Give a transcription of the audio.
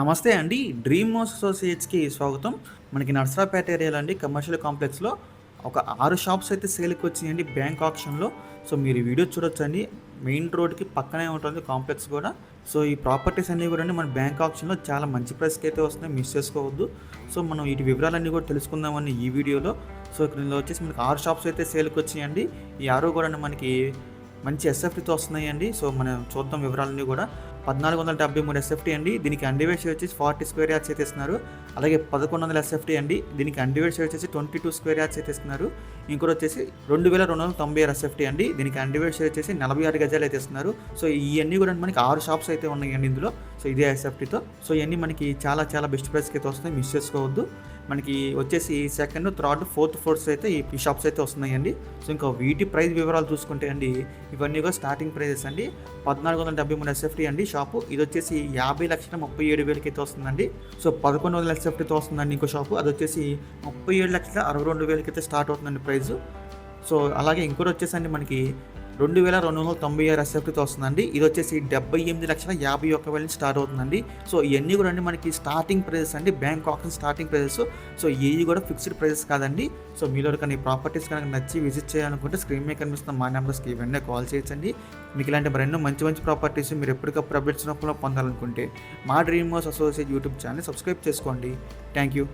నమస్తే అండి. డ్రీమ్ మోస్ అసోసియేట్స్కి స్వాగతం. మనకి నర్సరాపేట ఏరియాలో అండి కమర్షియల్ కాంప్లెక్స్లో ఒక ఆరు షాప్స్ అయితే సేల్కి వచ్చినాయండి బ్యాంక్ ఆప్షన్లో సో మీరు వీడియో చూడొచ్చండి. మెయిన్ రోడ్కి పక్కనే ఉంటుంది కాంప్లెక్స్ కూడా. సో ఈ ప్రాపర్టీస్ అన్నీ కూడా అండి మన బ్యాంక్ ఆప్షన్లో చాలా మంచి ప్రైస్కి అయితే వస్తున్నాయి. మిస్ చేసుకోవద్దు. సో మనం వీటి వివరాలన్నీ కూడా తెలుసుకుందామని ఈ వీడియోలో సో ఇక్కడ వచ్చేసి మనకి ఆరు షాప్స్ అయితే సేల్కి వచ్చినాయండి. ఈ ఆరు కూడా మనకి మంచి ఎస్ఎఫ్టీతో వస్తున్నాయండి. సో మనం చూద్దాం వివరాలన్నీ కూడా. పద్నాలుగు వందల డెబ్బై మూడు ఎస్ఎఫ్టీ అండి. దీనికి అండివేషన్ వచ్చేసి ఫార్టీ స్క్వేర్ యార్డ్స్ అయితే ఇస్తున్నారు. అలాగే పదకొండు వందల ఎస్ఎఫ్టీ అండి. దీనికి అండివేషన్ వచ్చేసి ట్వంటీ టూ స్క్వేర్ యార్డ్స్ అయితే ఇస్తున్నారు. ఇంకోటి వచ్చేసి రెండు వేల రెండు వందల తొంభై ఆరు ఎస్ఎఫ్టీ అండి. దీనికి అండివేషన్ వచ్చేసి నలభై ఆరు గజాలు అయితే ఇస్తున్నారు. సో ఇవన్నీ కూడా మనకి ఆరు షాప్స్ అయితే ఉన్నాయండి ఇందులో. సో ఇదే ఎస్ఎఫ్టీతో సో ఇవన్నీ మనకి చాలా చాలా బెస్ట్ ప్రైస్కి అయితే వస్తున్నాయి. మిస్ చేసుకోవద్దు. మనకి వచ్చేసి సెకండ్ థర్డ్ ఫోర్త్ ఫ్లోర్స్ అయితే ఈ ఈ షాప్స్ అయితే వస్తున్నాయండి. సో ఇంకా వీటి ప్రైస్ వివరాలు చూసుకుంటే అండి ఇవన్నీ కూడా స్టార్టింగ్ ప్రైజెస్ అండి. పద్నాలుగు వందల డెబ్బై మూడు ఎస్ఎఫ్టీ అండి షాపు ఇది వచ్చేసి యాభై లక్షల ముప్పై ఏడు వేలకి అయితే వస్తుందండి. సో పదకొండు వందల ఎస్ఎఫ్టీతో వస్తుందండి ఇంకో షాపు అది వచ్చేసి ముప్పై ఏడు లక్షల అరవై రెండు వేలకి అయితే స్టార్ట్ అవుతుందండి ప్రైస్ సో అలాగే ఇంకోటి వచ్చేసండి మనకి రెండు వేల రెండు వందల తొంభై ఆరు ఎస్ఎఫ్టీతో వస్తుందండి. ఇది వచ్చేసి డెబ్బై ఎనిమిది లక్షల యాభై ఒక్క వేల నుంచి స్టార్ట్ అవుతుందండి. సో ఇవన్నీ కూడా అండి మనకి స్టార్టింగ్ ప్రైజెస్ అండి. Bank option starting prices. So ఇవి కూడా ఫిక్స్డ్ ప్రైజెస్ కాదండి. సో మీలో కానీ ప్రాపర్టీస్ కనుక నచ్చి విజిట్ చేయాలనుకుంటే స్క్రీన్ మీద కనిపిస్తున్న మా నెంబర్స్కి వెంటనే కాల్ చేయొచ్చండి. మీకు ఇలాంటి మరెన్నో మంచి మంచి ప్రాపర్టీస్ మీరు ఎప్పటికప్పుడు అప్డేట్స్ రూపంలో పొందాలనుకుంటే మా dream house associate YouTube channel subscribe చేసుకోండి. Thank you.